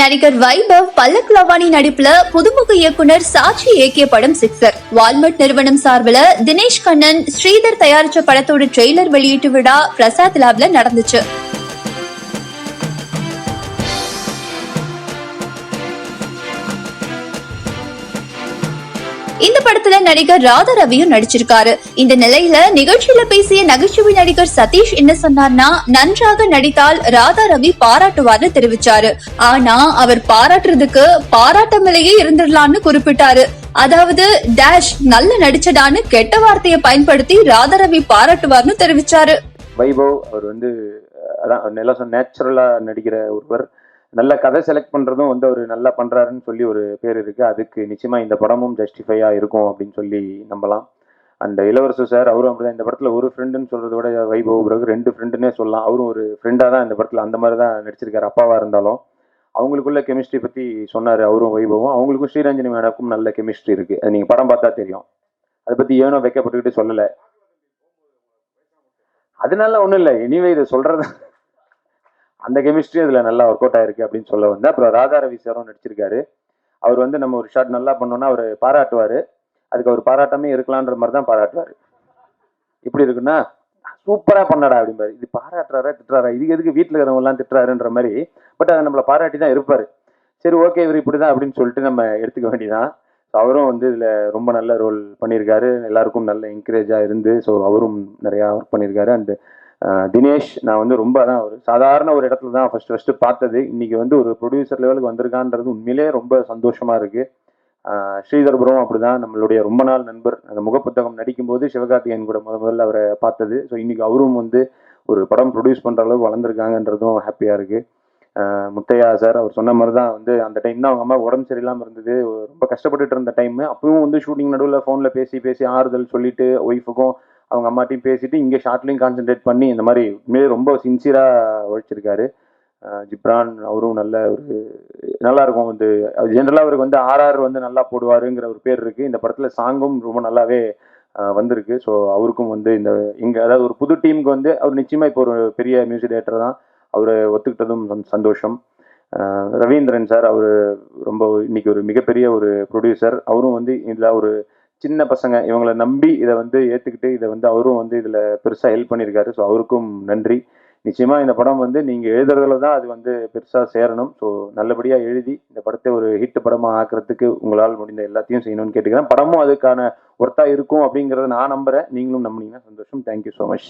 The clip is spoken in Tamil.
நடிகர் வைபவ் பல்லக் லவானி நடிப்புல புதுமுக இயக்குனர் சாட்சி இயக்கிய படம் சிக்ஸர். வால்மட் நிறுவனம் சார்பில் தினேஷ் கண்ணன் ஸ்ரீதர் தயாரிச்ச படத்தோட ட்ரெய்லர் வெளியீட்டு விழா பிரசாத் லேப்ல நடந்துச்சு. இந்த படத்துல நடிகர் ராதா ரவியும் நடிச்சிருக்காரு. இந்த நிலையில நிகழ்ச்சியில பேசிய நகைச்சுவை நடிகர் சதீஷ் என்ன சொன்னார்னா நன்றாக நடித்தால் ராதா ரவி பாராட்டுவார்னு தெரிவிச்சாரு. ஆனா அவர் பாராட்டுறதுக்கு பாராட்டமிலேயே இருந்துடலாம்னு குறிப்பிட்டாரு. அதாவது டேஷ் நல்ல நடிச்சடான்னு கெட்ட வார்த்தையை பயன்படுத்தி ராதா ரவி பாராட்டுவார்னு தெரிவிச்சாரு. வைபவ் அவர் வந்து அதான் நேச்சுரலா நடிக்கிற ஒருவர். நல்ல கதை செலக்ட் பண்ணுறதும் வந்து அவர் நல்லா பண்ணுறாருன்னு சொல்லி ஒரு பேர் இருக்குது அதுக்கு நிச்சயமாக இந்த படமும் ஜஸ்டிஃபையாக இருக்கும் அப்படின்னு சொல்லி நம்பலாம். அந்த இளவரசு சார் அவரும் அப்படிதான். இந்த படத்தில் ஒரு ஃப்ரெண்டுன்னு சொல்கிறத விட வைபவ் பிறகு ரெண்டு ஃப்ரெண்டுன்னே சொல்லலாம். அவரும் ஒரு ஃப்ரெண்டாக தான் இந்த படத்தில் அந்த மாதிரி தான் நடிச்சிருக்காரு. அப்பாவாக இருந்தாலும் அவங்களுக்குள்ள கெமிஸ்ட்ரி பற்றி சொன்னார் அவரும் வைபவும். அவங்களுக்கும் ஸ்ரீரஞ்சனி மேடக்கும் நல்ல கெமிஸ்ட்ரி இருக்குது அது நீங்கள் படம் பார்த்தா தெரியும். அதை பற்றி ஏனோ வைக்கப்பட்டுக்கிட்டு சொல்லலை. அதனால ஒன்றும் இல்லை. எனிவே இதை சொல்கிறது அந்த கெமிஸ்ட்ரி அதில் நல்லா ஒர்க் அவுட் ஆயிருக்கு அப்படின்னு சொல்ல வந்தேன். அப்புறம் ராதா ரவி சாரும் நடிச்சிருக்காரு. அவர் வந்து நம்ம ஒரு ஷாட் நல்லா பண்ணோம்னா அவர் பாராட்டுவாரு. அதுக்கு அவர் பாராட்டாமே இருக்கலான்ற மாதிரி தான் பாராட்டுவாரு. இப்படி இருக்குன்னா சூப்பரா பண்ணடா அப்படிம்பாரு. இது பாராட்டுறாரா திட்டுறாரா? இது எதுக்கு வீட்டில் இருக்கிறவங்களாம் திட்டுறாருன்ற மாதிரி. பட் அதை நம்மளை பாராட்டி தான் இருப்பார். சரி ஓகே இவர் இப்படிதான் அப்படின்னு சொல்லிட்டு நம்ம எடுத்துக்க வேண்டியதான் ஸோ அவரும் வந்து இதுல ரொம்ப நல்ல ரோல் பண்ணியிருக்காரு. எல்லாருக்கும் நல்ல என்கரேஜாக இருந்து ஸோ அவரும் நிறையா ஒர்க் பண்ணியிருக்காரு. அண்டு தினேஷ் நான் வந்து ரொம்ப அதான் ஒரு சாதாரண ஒரு இடத்துல தான் ஃபர்ஸ்ட் ஃபஸ்ட்டு பார்த்தது. இன்னைக்கு வந்து ஒரு ப்ரொடியூசர் லெவலுக்கு வந்திருக்கான்றது உண்மையிலே ரொம்ப சந்தோஷமாக இருக்குது ஆஹ் ஸ்ரீதர்புரம் அப்படிதான் நம்மளுடைய ரொம்ப நாள் நண்பர். அந்த முகப்புத்தகம் நடிக்கும்போது சிவகார்த்திகேயன் கூட முத முதல்ல அவரை பார்த்தது. ஸோ இன்னைக்கு அவரும் வந்து ஒரு படம் ப்ரொடியூஸ் பண்ணுற அளவுக்கு வளர்ந்துருக்காங்கன்றதும் ஹாப்பியாக இருக்குது முத்தையா சார் அவர் சொன்ன மாதிரி தான் வந்து அந்த டைம் தான் அவங்க அம்மா உடம்பு சரியில்லாமல் இருந்தது. ரொம்ப கஷ்டப்பட்டுட்டு இருந்த டைம் அப்பவும் வந்து ஷூட்டிங் நடுவில் ஃபோனில் பேசி பேசி ஆறுதல் சொல்லிட்டு ஒய்ஃபுக்கும் அவங்க அம்மாட்டையும் பேசிட்டு இங்கே ஷார்ட்லையும் கான்சென்ட்ரேட் பண்ணி இந்த மாதிரி உண்மையிலே ரொம்ப சின்சியராக உழைச்சிருக்காரு. ஜிப்ரான் அவரும் நல்ல ஒரு நல்லா இருக்கும் வந்து. ஜென்ரலாக அவருக்கு வந்து ஆர்ஆர் வந்து நல்லா போடுவாருங்கிற ஒரு பேர் இருக்குது இந்த படத்தில் சாங்கும் ரொம்ப நல்லாவே வந்திருக்கு. ஸோ அவருக்கும் வந்து இந்த இங்கே அதாவது ஒரு புது டீமுக்கு வந்து அவர் நிச்சயமாக இப்போ ஒரு பெரிய மியூசிக் டேரக்டர் தான். அவரை ஒத்துக்கிட்டதும் சந்~ சந்தோஷம். ரவீந்திரன் சார் அவர் ரொம்ப இன்னைக்கு ஒரு மிகப்பெரிய ஒரு ப்ரொடியூசர் அவரும் வந்து இதில் ஒரு சின்ன பசங்க. இவங்களை நம்பி இதை வந்து ஏற்றுக்கிட்டு இதை வந்து அவரும் வந்து இதில் பெருசாக ஹெல்ப் பண்ணியிருக்காரு. ஸோ அவருக்கும் நன்றி. நிச்சயமாக இந்த படம் வந்து நீங்கள் எழுதுறதுல தான் அது வந்து பெருசாக சேரணும். ஸோ நல்லபடியாக எழுதி இந்த படத்தை ஒரு ஹிட் படமாக ஆக்குறதுக்கு உங்களால் முடிந்த எல்லாத்தையும் செய்யணும்னு கேட்டுக்கிறேன். படமும் அதுக்கான ஒர்த்தாக இருக்கும் அப்படிங்கிறத நான் நம்புகிறேன் நீங்களும் நம்புனீங்கன்னா சந்தோஷம். Thank you so much